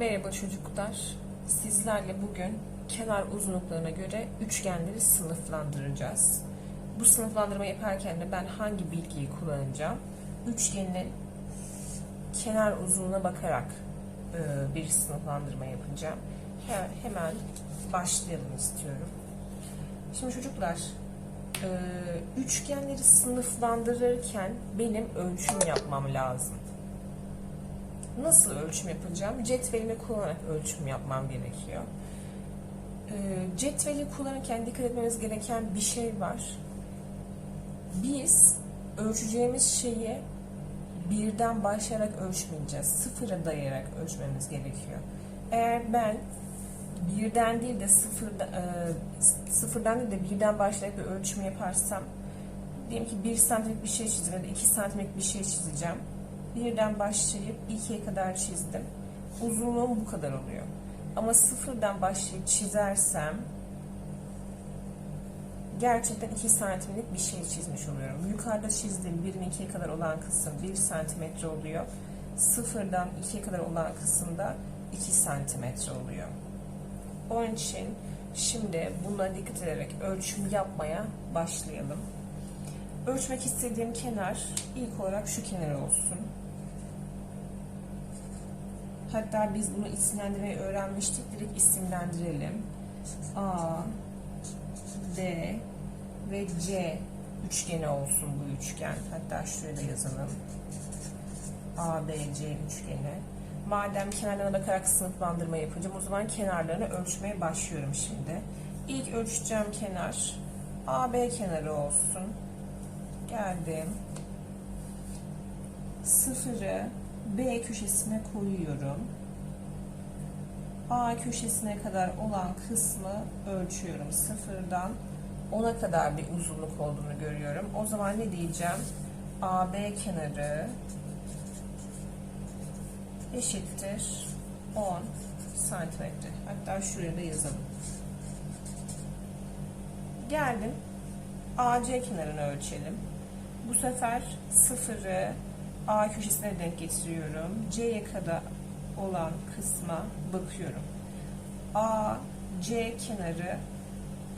Merhaba çocuklar. Sizlerle bugün kenar uzunluklarına göre üçgenleri sınıflandıracağız. Bu sınıflandırma yaparken de ben hangi bilgiyi kullanacağım? Üçgenin kenar uzunluğuna bakarak e, bir sınıflandırma yapacağım. He- hemen başlayalım istiyorum. Şimdi çocuklar, e, üçgenleri sınıflandırırken benim ölçüm yapmam lazım. Nasıl ölçüm yapacağım? Cetvelimi kullanarak ölçüm yapmam gerekiyor. Ee, cetveli kullanırken dikkat etmemiz gereken bir şey var. Biz ölçeceğimiz şeyi birden başlayarak ölçmeyeceğiz. Sıfıra dayayarak ölçmemiz gerekiyor. Eğer ben birden değil de sıfırda, e, sıfırdan değil de birden başlayarak bir ölçüm yaparsam diyelim ki 1 santimlik bir şey çizdim ya da 2 santimlik bir şey çizeceğim. Birden başlayıp ikiye kadar çizdim. Uzunluğum bu kadar oluyor. Ama sıfırdan başlayıp çizersem gerçekten 2 santimlik bir şey çizmiş oluyorum. Yukarıda çizdiğim 1'in 2'ye kadar olan kısım 1 santimetre oluyor. Sıfırdan 2'ye kadar olan kısımda 2 santimetre oluyor. Onun için şimdi buna dikkat ederek ölçüm yapmaya başlayalım. Ölçmek istediğim kenar ilk olarak şu kenar olsun. Hatta biz bunu isimlendirmeyi öğrenmiştik. Direkt isimlendirelim. A, D ve C üçgeni olsun bu üçgen. Hatta şuraya da yazalım. A, B, C üçgeni. Madem kenarlarına bakarak sınıflandırma yapacağım o zaman kenarlarını ölçmeye başlıyorum şimdi. İlk ölçeceğim kenar AB kenarı olsun. Geldim. Sıfırı B köşesine koyuyorum. A köşesine kadar olan kısmı ölçüyorum. Sıfırdan 10'a kadar bir uzunluk olduğunu görüyorum. O zaman ne diyeceğim? AB kenarı eşittir 10 santimetre. Hatta şuraya da yazalım. Geldim. AC kenarını ölçelim. Bu sefer sıfırı A köşesine denk getiriyorum. C'ye kadar olan kısma bakıyorum. A, C kenarı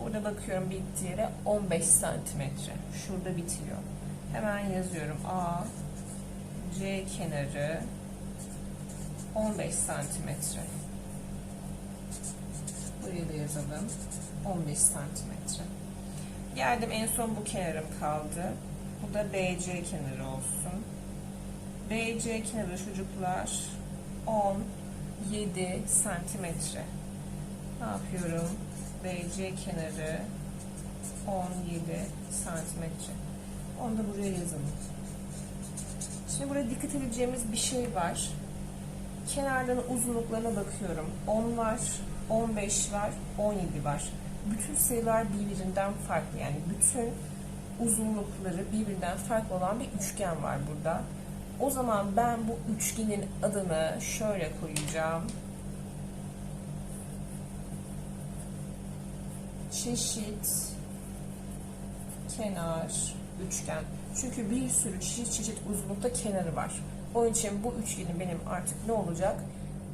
burada bakıyorum bittiği yere 15 santimetre. Şurada bitiyor. Hemen yazıyorum. A, C kenarı 15 santimetre. Buraya da yazalım. 15 santimetre. Geldim en son bu kenarım kaldı. Bu da BC kenarı olsun. BC kenarı çocuklar 17 santimetre. Ne yapıyorum? BC kenarı 17 santimetre. Onu da buraya yazalım. Şimdi burada dikkat edeceğimiz bir şey var. Kenarların uzunluklarına bakıyorum. 10 var, 15 var, 17 var. Bütün sayılar birbirinden farklı. Yani bütün uzunlukları birbirinden farklı olan bir üçgen var burada. O zaman ben bu üçgenin adını şöyle koyacağım. Çeşit kenar üçgen. Çünkü bir sürü çeşit çeşit uzunlukta kenarı var. Onun için bu üçgenin benim artık ne olacak?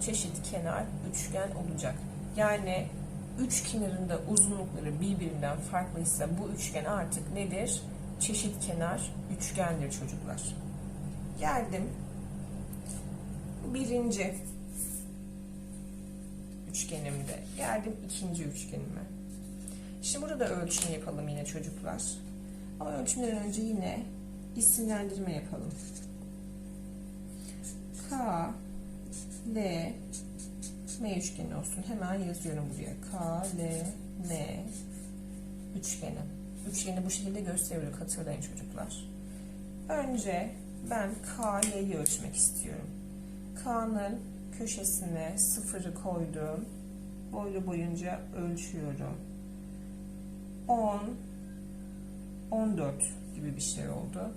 Çeşit kenar üçgen olacak. Yani üç kenarında uzunlukları birbirinden farklıysa bu üçgen artık nedir? Çeşit kenar üçgendir çocuklar. Geldim. Birinci üçgenimde. Geldim ikinci üçgenime. Şimdi burada da ölçüm yapalım yine çocuklar. Ama ölçümden önce yine isimlendirme yapalım. K, L, M üçgeni olsun. Hemen yazıyorum buraya. K, L, M üçgeni. Üçgeni bu şekilde gösteriyor. Hatırlayın çocuklar. Önce ben K, L'yi ölçmek istiyorum. K'nın köşesine sıfırı koydum. Boylu boyunca ölçüyorum. 10, 14 gibi bir şey oldu.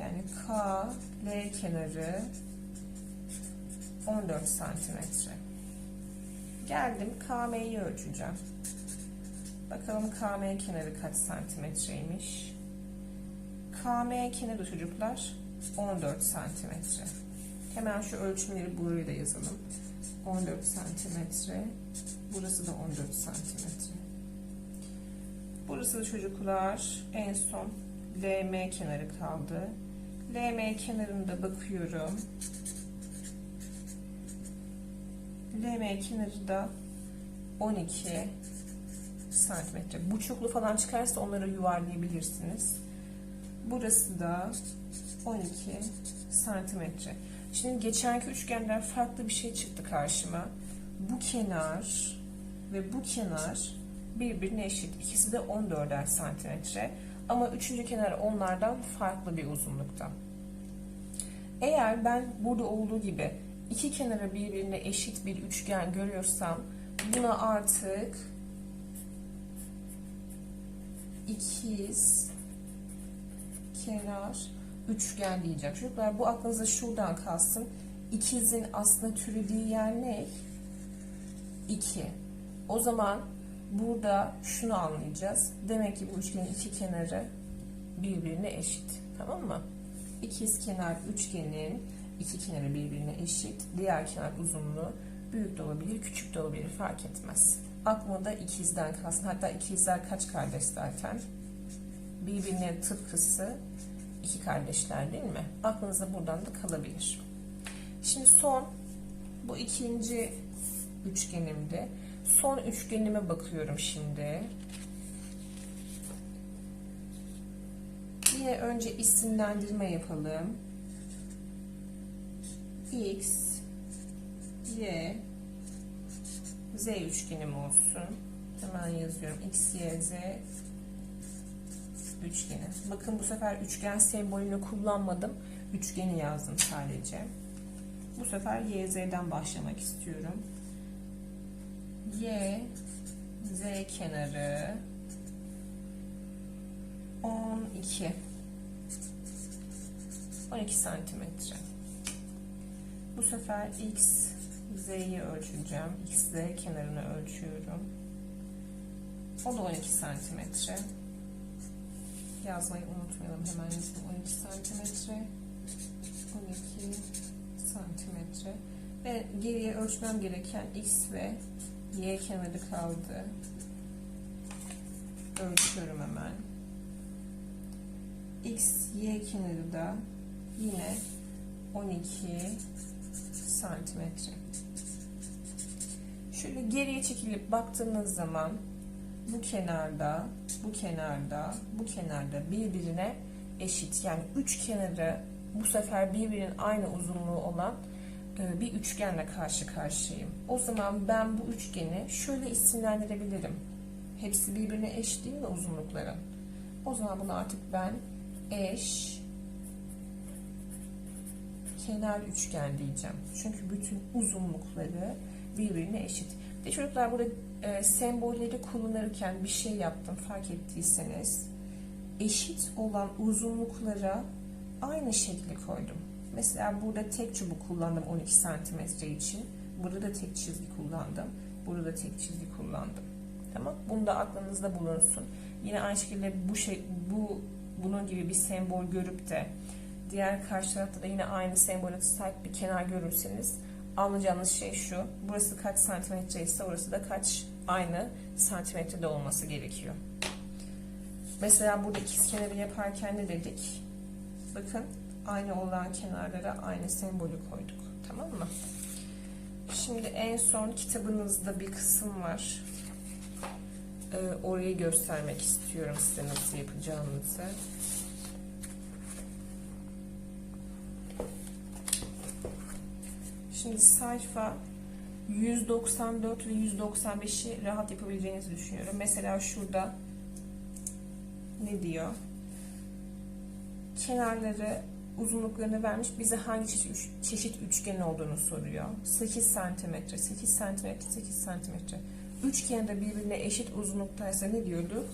Yani K, L kenarı 14 santimetre. Geldim KM'yi ölçeceğim. Bakalım KM kenarı kaç santimetreymiş. KM kenarı çocuklar 14 santimetre. Hemen şu ölçümleri buraya da yazalım. 14 santimetre. Burası da 14 santimetre. Burası da çocuklar en son LM kenarı kaldı. LM kenarında bakıyorum. LM kenarı da 12 santimetre. Buçuklu falan çıkarsa onları yuvarlayabilirsiniz. Burası da 12 santimetre. Şimdi geçenki üçgenden farklı bir şey çıktı karşıma. Bu kenar ve bu kenar birbirine eşit. İkisi de 14'er santimetre. Ama üçüncü kenar onlardan farklı bir uzunlukta. Eğer ben burada olduğu gibi iki kenarı birbirine eşit bir üçgen görüyorsam buna artık ikiz kenar üçgen diyeceğim. Çocuklar bu aklınıza şuradan kalsın. İkizin aslında türediği yer ne? 2. O zaman burada şunu anlayacağız. Demek ki bu üçgenin iki kenarı birbirine eşit. Tamam mı? İkiz kenar üçgenin iki kenarı birbirine eşit. Diğer kenar uzunluğu büyük de olabilir, küçük de olabilir fark etmez. Aklıma da ikizden kalsın. Hatta ikizler kaç kardeş zaten? Birbirine tıpkısı iki kardeşler değil mi? Aklınıza buradan da kalabilir. Şimdi son bu ikinci üçgenimdi. Son üçgenime bakıyorum şimdi. Yine önce isimlendirme yapalım. X, Y, Z üçgenim olsun. Hemen yazıyorum. X, Y, Z üçgeni. Bakın bu sefer üçgen sembolünü kullanmadım. Üçgeni yazdım sadece. Bu sefer YZ'den başlamak istiyorum. Y, Z kenarı 12 12 santimetre. Bu sefer X, Z'yi ölçeceğim. X, Z kenarını ölçüyorum. O da 12 santimetre. Yazmayı unutmayalım. Hemen yazayım. 12 santimetre. 12 santimetre. Ve geriye ölçmem gereken X ve Y kenarı kaldı. Ölçüyorum hemen. X, Y kenarı da yine 12 santimetre. Şöyle geriye çekilip baktığınız zaman bu kenarda, bu kenarda, bu kenarda birbirine eşit. Yani üç kenarı bu sefer birbirinin aynı uzunluğu olan e, bir üçgenle karşı karşıyayım. O zaman ben bu üçgeni şöyle isimlendirebilirim. Hepsi birbirine eş değil mi uzunlukların? O zaman bunu artık ben eş kenar üçgen diyeceğim. Çünkü bütün uzunlukları birbirine eşit. Ve çocuklar burada e, sembolleri kullanırken bir şey yaptım fark ettiyseniz. Eşit olan uzunluklara aynı şekli koydum. Mesela burada tek çubuk kullandım 12 santimetre için. Burada da tek çizgi kullandım. Burada da tek çizgi kullandım. Tamam? Bunu da aklınızda bulunsun. Yine aynı şekilde bu şey bu bunun gibi bir sembol görüp de diğer karşı tarafta da yine aynı sembole sahip bir kenar görürseniz anlayacağınız şey şu. Burası kaç santimetre ise orası da kaç aynı santimetrede olması gerekiyor. Mesela burada ikiz kenarı yaparken ne dedik? Bakın aynı olan kenarlara aynı sembolü koyduk. Tamam mı? Şimdi en son kitabınızda bir kısım var. Ee, orayı göstermek istiyorum size nasıl yapacağınızı. Şimdi sayfa 194 ve 195'i rahat yapabileceğinizi düşünüyorum. Mesela şurada ne diyor? Kenarları uzunluklarını vermiş. Bize hangi çeşit, çeşit üçgen olduğunu soruyor. 8 santimetre, 8 santimetre, 8 santimetre. Üçgen de birbirine eşit uzunluktaysa ne diyorduk?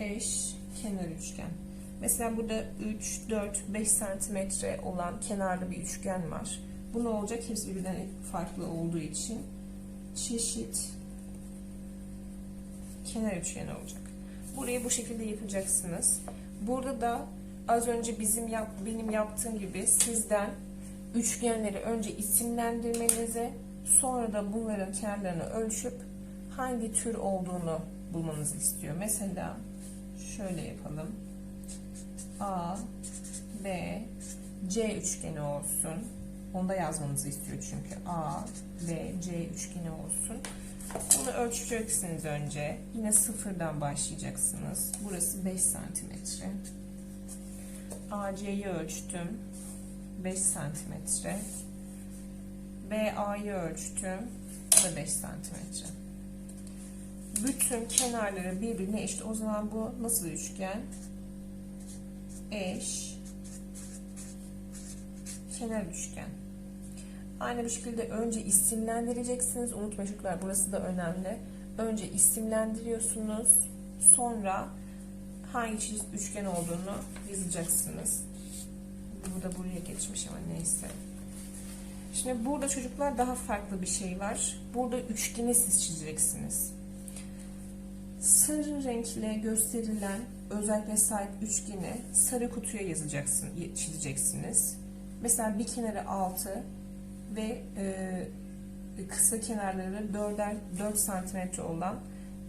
Eş kenar üçgen. Mesela burada 3, 4, 5 santimetre olan kenarlı bir üçgen var. Bu ne olacak? Hepsi birbirinden farklı olduğu için çeşit kenar üçgeni olacak. Burayı bu şekilde yapacaksınız. Burada da az önce bizim yap, benim yaptığım gibi sizden üçgenleri önce isimlendirmenizi, sonra da bunların kenarlarını ölçüp hangi tür olduğunu bulmanızı istiyor. Mesela şöyle yapalım. A, B, C üçgeni olsun. Onu da yazmanızı istiyor çünkü. A, B, C üçgeni olsun. Bunu ölçeceksiniz önce. Yine sıfırdan başlayacaksınız. Burası 5 santimetre. AC'yi ölçtüm. 5 santimetre. BA'yı ölçtüm. Bu da 5 santimetre. Bütün kenarları birbirine eşit. O zaman bu nasıl üçgen? Eş. Kenar üçgen. Aynı bir şekilde önce isimlendireceksiniz. Unutmayın çocuklar burası da önemli. Önce isimlendiriyorsunuz. Sonra hangi çeşit üçgen olduğunu yazacaksınız. Bu da buraya geçmiş ama neyse. Şimdi burada çocuklar daha farklı bir şey var. Burada üçgeni siz çizeceksiniz. Sarı renkle gösterilen özellikle sahip üçgeni sarı kutuya yazacaksın, çizeceksiniz. Mesela bir kenarı 6 ve e, kısa kenarları 4'er 4 santimetre olan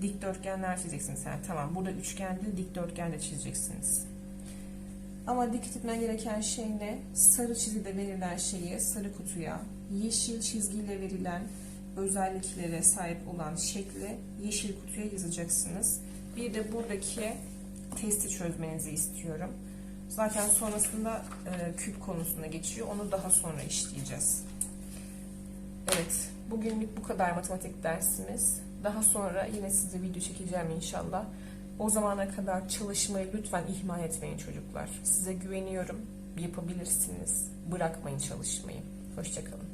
dikdörtgenler çizeceksiniz. Yani tamam burada üçgen değil dikdörtgen de çizeceksiniz. Ama dikkat etmen gereken şey ne? Sarı çizgide verilen şeyi sarı kutuya, yeşil çizgiyle verilen özelliklere sahip olan şekli yeşil kutuya yazacaksınız. Bir de buradaki testi çözmenizi istiyorum. Zaten sonrasında e, küp konusuna geçiyor. Onu daha sonra işleyeceğiz. Evet, bugünlük bu kadar matematik dersimiz. Daha sonra yine size video çekeceğim inşallah. O zamana kadar çalışmayı lütfen ihmal etmeyin çocuklar. Size güveniyorum. Yapabilirsiniz. Bırakmayın çalışmayı. Hoşçakalın.